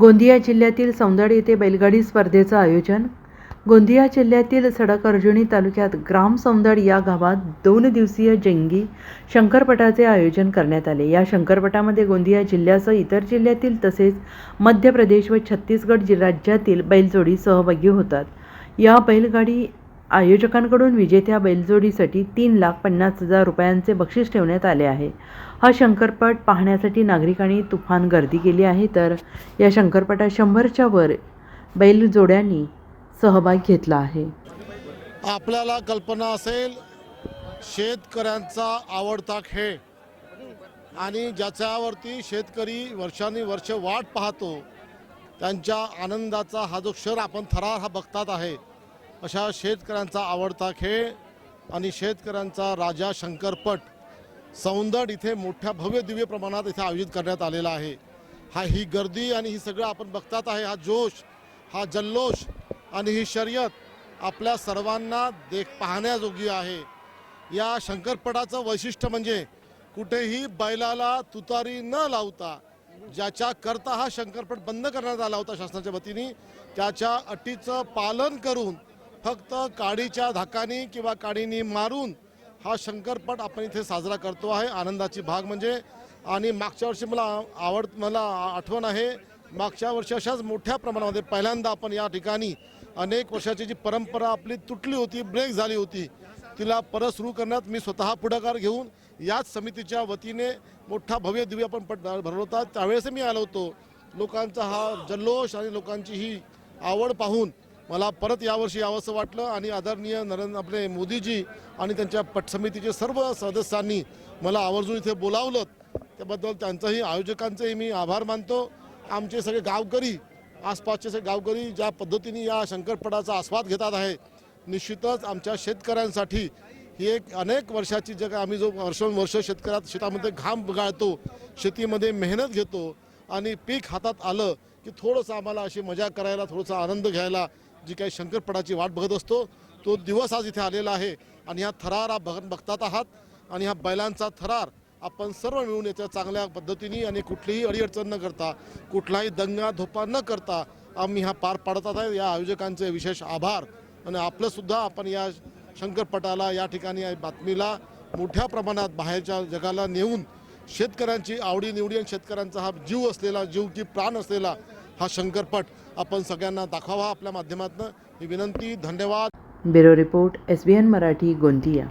गोंदिया जिल्ह्यातील सौंदड येथे बैलगाडी स्पर्धेचं आयोजन. गोंदिया जिल्ह्यातील सडक अर्जुनी तालुक्यात ग्राम सौंदड या गावात दोन दिवसीय जंगी शंकरपटाचे आयोजन करण्यात आले. या शंकरपटामध्ये गोंदिया जिल्ह्यासह इतर जिल्ह्यातील तसेच मध्य प्रदेश व छत्तीसगड राज्यातील बैलजोडी सहभागी होतात. या बैलगाडी आयोजकांकडून विजेत्या बैलजोडीसाठी तीन लाख पन्नास हजार रुपयांचे बक्षीस ठेवण्यात आले आहे. हा शंकरपट पाहण्यासाठी नागरिकांनी तुफान गर्दी केली आहे तर या शंकरपटात शंभरच्या वर बैलजोड्यांनी सहभाग घेतला आहे. आपल्याला कल्पना असेल शेतकऱ्यांचा आवडता खेळ. आणि ज्याच्यावरती शेतकरी वर्षानुवर्ष वाट पाहतो त्यांच्या आनंदाचा हा जो क्षण आपण थरार हा बघतात आहे अशा शेतकऱ्यांचा आवडता खेळ आणि शेतकऱ्यांचा राजा शंकरपट सौंदड इथे मोठ्या भव्य दिव्य प्रमाणात इथे आयोजित करण्यात आलेला आहे. हा ही गर्दी आणि ही सगळं आपण बघतात आहे हा जोश हा जल्लोष आणि ही शर्यत आपल्या सर्वांना देख पाहण्याजोगी आहे. या शंकरपटाचं वैशिष्ट्य म्हणजे कुठेही बैलाला तुतारी न लावता ज्याच्या करता हा शंकरपट बंद करण्यात आला होता शासनाच्या वतीने त्याच्या अटीचं पालन करून फक्त काडीच्या धाकानी किंवा काडीनी मारून हा शंकरपट आपण इथे साजरा करतो आहे. आनंदाची भाग म्हणजे आणि मागच्या वर्षी मला आवड मला आठवण आहे मागच्या वर्षी अशाच मोठ्या प्रमाणामध्ये पहिल्यांदा आपण या ठिकाणी अनेक वर्षाची जी परंपरा आपली तुटली होती ब्रेक झाली होती तिला परत सुरू करण्यात मी स्वतः पुढाकार घेऊन याच समितीच्या वतीने मोठा भव्य दिव्य आपण पट भरवला होता त्यावेळेस मी आलो होतो. लोकांचा हा जल्लोष आणि लोकांची ही आवड पाहून मला परत यावर्षी यावंसं वाटलं आणि आदरणीय नरेंद्र आपले मोदीजी आणि त्यांच्या पटसमितीचे सर्व सदस्यांनी मला आवर्जून इथे बोलावलं. त्याबद्दल त्यांचंही आयोजकांचेही मी आभार मानतो. आमचे सगळे गावकरी आसपासचे सगळे गावकरी ज्या पद्धतीने या शंकरपटाचा आस्वाद घेतात आहे निश्चितच आमच्या शेतकऱ्यांसाठी ही एक अनेक वर्षाची जग आम्ही जो वर्षानुवर्ष शेतकऱ्यात शेतामध्ये घाम गाळतो शेतीमध्ये मेहनत घेतो आणि पीक हातात आलं की थोडंसं आम्हाला अशी मजा करायला थोडंसं आनंद घ्यायला जी काही शंकरपटाची वाट बघत असतो तो दिवस आज इथे आलेला आहे. आणि ह्या थरार हा बघ बघतात आहात. आणि ह्या बैलांचा थरार आपण सर्व मिळून याच्या चांगल्या पद्धतीने आणि कुठलीही अडीअडचण न करता कुठलाही दंगा धोपा न करता आम्ही हा पार पाडत आहे या आयोजकांचे विशेष आभार. आणि आपलंसुद्धा आपण या शंकरपटाला या ठिकाणी या बातमीला मोठ्या प्रमाणात बाहेरच्या जगाला नेऊन शेतकऱ्यांची आवडीनिवडी आणि शेतकऱ्यांचा हा जीव असलेला जीव की प्राण असलेला हा शंकरपट आपण सगळ्यांना दाखवावा आपल्या माध्यमातून ही विनंती धन्यवाद. Bureau report S B N Marathi Gondia.